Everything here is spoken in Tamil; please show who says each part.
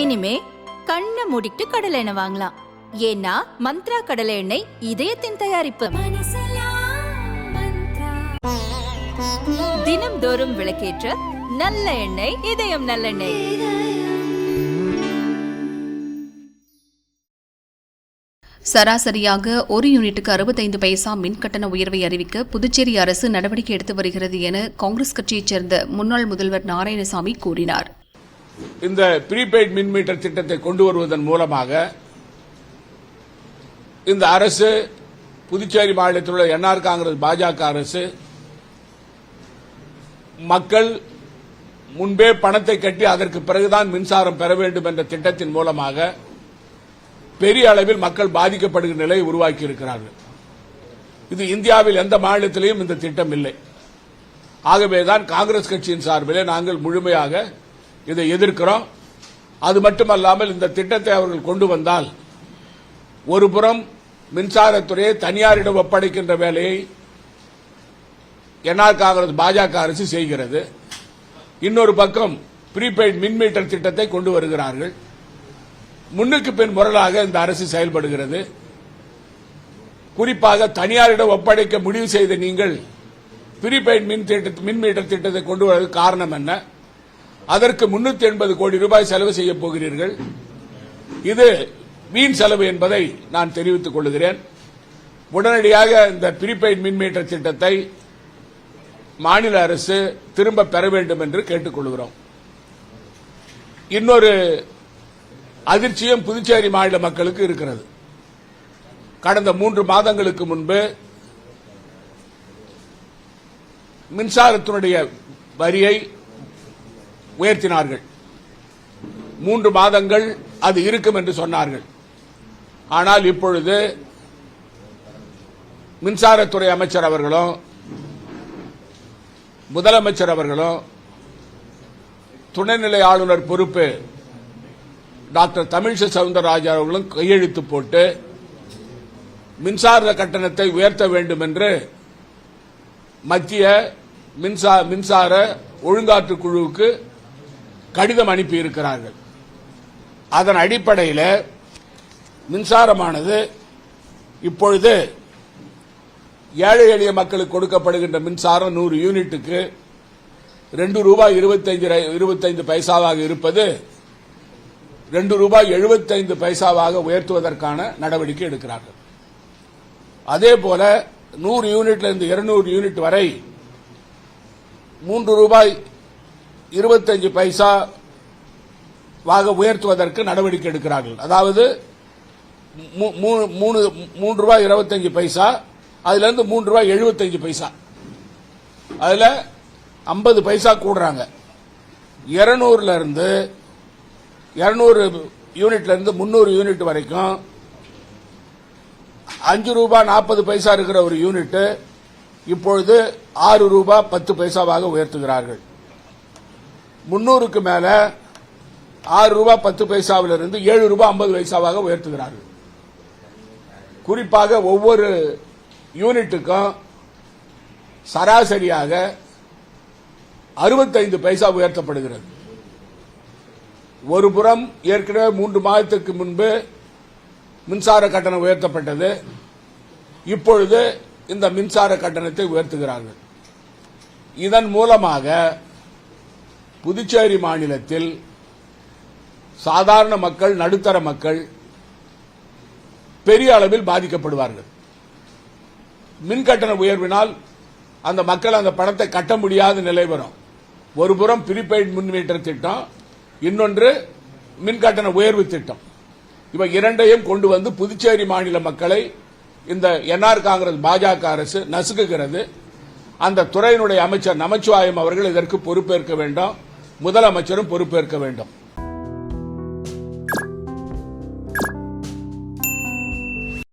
Speaker 1: இனிமே கண்ணை மூடிட்டு கடலை எண்ணெய் வாங்கலாம். ஏன்னா மந்த்ரா கடலை எண்ணெய் இதயத்தின் தயாரிப்பு. தினம்தோறும் விளக்கேற்ற நல்ல எண்ணெய் இதயம் நல்லெண்ணெய்
Speaker 2: சராசரியாக ஒரு யூனிட்டுக்கு அறுபத்தைந்து பைசா மின் கட்டண உயர்வை அறிவிக்க புதுச்சேரி அரசு நடவடிக்கை எடுத்து வருகிறது என காங்கிரஸ் கட்சியைச் சேர்ந்த முன்னாள் முதல்வர் நாராயணசாமி கூறினார்.
Speaker 3: இந்த ப்ரீபெய்ட் மின் மீட்டர் திட்டத்தை கொண்டு வருவதன் மூலமாக இந்த அரசு புதுச்சேரி மாநிலத்தில் உள்ள என்ஆர் காங்கிரஸ் பாஜக அரசு மக்கள் முன்பே பணத்தை கட்டி அதற்கு பிறகுதான் மின்சாரம் பெற வேண்டும் என்ற திட்டத்தின் மூலமாக பெரிய அளவில் மக்கள் பாதிக்கப்படுகிற நிலையை உருவாக்கி இருக்கிறார்கள். இது இந்தியாவில் எந்த மாநிலத்திலையும் இந்த திட்டம் இல்லை. ஆகவேதான் காங்கிரஸ் கட்சியின் சார்பிலே நாங்கள் முழுமையாக இதை எதிர்க்கிறோம். அது மட்டுமல்லாமல் இந்த திட்டத்தை அவர்கள் கொண்டு வந்தால் ஒருபுறம் மின்சாரத்துறையை தனியாரிடம் ஒப்படைக்கின்ற வேலையை என்ஆர் காங்கிரஸ் பாஜக அரசு செய்கிறது. இன்னொரு பக்கம் ப்ரீபெய்ட் மின் மீட்டர் திட்டத்தை கொண்டு வருகிறார்கள். முன்னுக்கு பின் முரலாக இந்த அரசு செயல்படுகிறது. குறிப்பாக தனியாரிடம் ஒப்படைக்க முடிவு செய்த நீங்கள் ப்ரீபெய்ட் மின் திட்ட மின் மீட்டர் திட்டத்தை கொண்டு வருவதற்கு காரணம் என்ன? அதற்கு முன்னூத்தி எண்பது கோடி ரூபாய் செலவு செய்ய போகிறீர்கள். இது வீண் செலவு என்பதை நான் தெரிவித்துக் கொள்கிறேன். உடனடியாக இந்த பிரிபெய்ட் மின் மீட்டர் திட்டத்தை மாநில அரசு திரும்ப பெற வேண்டும் என்று கேட்டுக்கொள்கிறோம் இன்னொரு அதிர்ச்சியும் புதுச்சேரி மாநில மக்களுக்கு இருக்கிறது. கடந்த மூன்று மாதங்களுக்கு முன்பு மின்சாரத்தினுடைய வரியை உயர்த்தினார்கள் மூன்று மாதங்கள் அது இருக்கும் என்று சொன்னார்கள். ஆனால் இப்பொழுது மின்சாரத்துறை அமைச்சர் அவர்களும் முதலமைச்சர் அவர்களும் துணைநிலை ஆளுநர் பொறுப்பு டாக்டர் தமிழிசை சவுந்தரராஜா அவர்களும் கையெழுத்து போட்டு மின்சார கட்டணத்தை உயர்த்த வேண்டும் என்று மத்திய மின்சார மின்சார ஒழுங்காற்று குழுவுக்கு கடிதம் அனுப்பி இருக்கிறார்கள் அதன் அடிப்படையில் மின்சாரமானது இப்பொழுது ஏழை எளிய மக்களுக்கு கொடுக்கப்படுகின்ற மின்சாரம் நூறு யூனிட்டுக்கு ரெண்டு ரூபாய் இருபத்தைந்து இருபத்தைந்து பைசாவாக இருப்பது ரெண்டு ரூபாய் எழுபத்தைந்து பைசாவாக உயர்த்துவதற்கான நடவடிக்கை எடுக்கிறார்கள். அதே போல நூறு யூனிட்ல இருந்து இருநூறு யூனிட் வரை மூன்று ரூபாய் இருபத்தஞ்சு பைசா வாக உயர்த்துவதற்கு நடவடிக்கை எடுக்கிறார்கள். அதாவது மூணு- மூணு மூன்று ரூபாய் இருபத்தஞ்சு பைசா அதுலேருந்து மூன்று ரூபாய் எழுபத்தஞ்சு பைசா. அதில் ஐம்பது பைசா கூடுறாங்க. இருநூறுல இருந்து இருநூறு யூனிட்ல இருந்து முன்னூறு யூனிட் வரைக்கும் அஞ்சு ரூபாய் நாற்பது பைசா இருக்கிற ஒரு யூனிட் இப்பொழுது ஆறு ரூபாய் பத்து பைசாவாக உயர்த்துகிறார்கள். முன்னூறுக்கு மேல ஆறு ரூபாய் பத்து பைசாவிலிருந்து ஏழு ரூபாய் ஐம்பது பைசாவாக உயர்த்துகிறார்கள். குறிப்பாக ஒவ்வொரு யூனிட்டுக்கும் சராசரியாக அறுபத்தைந்து பைசா உயர்த்தப்படுகிறது. ஒரு புறம் ஏற்கனவே மூன்று மாதத்துக்கு முன்பு மின்சார கட்டணம் உயர்த்தப்பட்டது. இப்பொழுது இந்த மின்சார கட்டணத்தை உயர்த்துகிறார்கள். இதன் மூலமாக புதுச்சேரி மாநிலத்தில் சாதாரண மக்கள் நடுத்தர மக்கள் பெரிய அளவில் பாதிக்கப்படுவார்கள். மின் கட்டண உயர்வினால் அந்த மக்கள் அந்த பணத்தை கட்ட முடியாத நிலை வரும். ஒரு புறம் ப்ரீபெய்ட் மின் மீட்டர் திட்டம் இன்னொன்று மின் கட்டண உயர்வு திட்டம். இவை இரண்டையும் கொண்டு வந்து புதுச்சேரி மாநில மக்களை இந்த என்ஆர் காங்கிரஸ் பாஜக அரசு நசுக்குகிறது. அந்த துறையினுடைய அமைச்சர் நமச்சிவாயம் அவர்கள் இதற்கு பொறுப்பேற்க வேண்டும். முதலமைச்சரும் பொறுப்பேற்க வேண்டும்.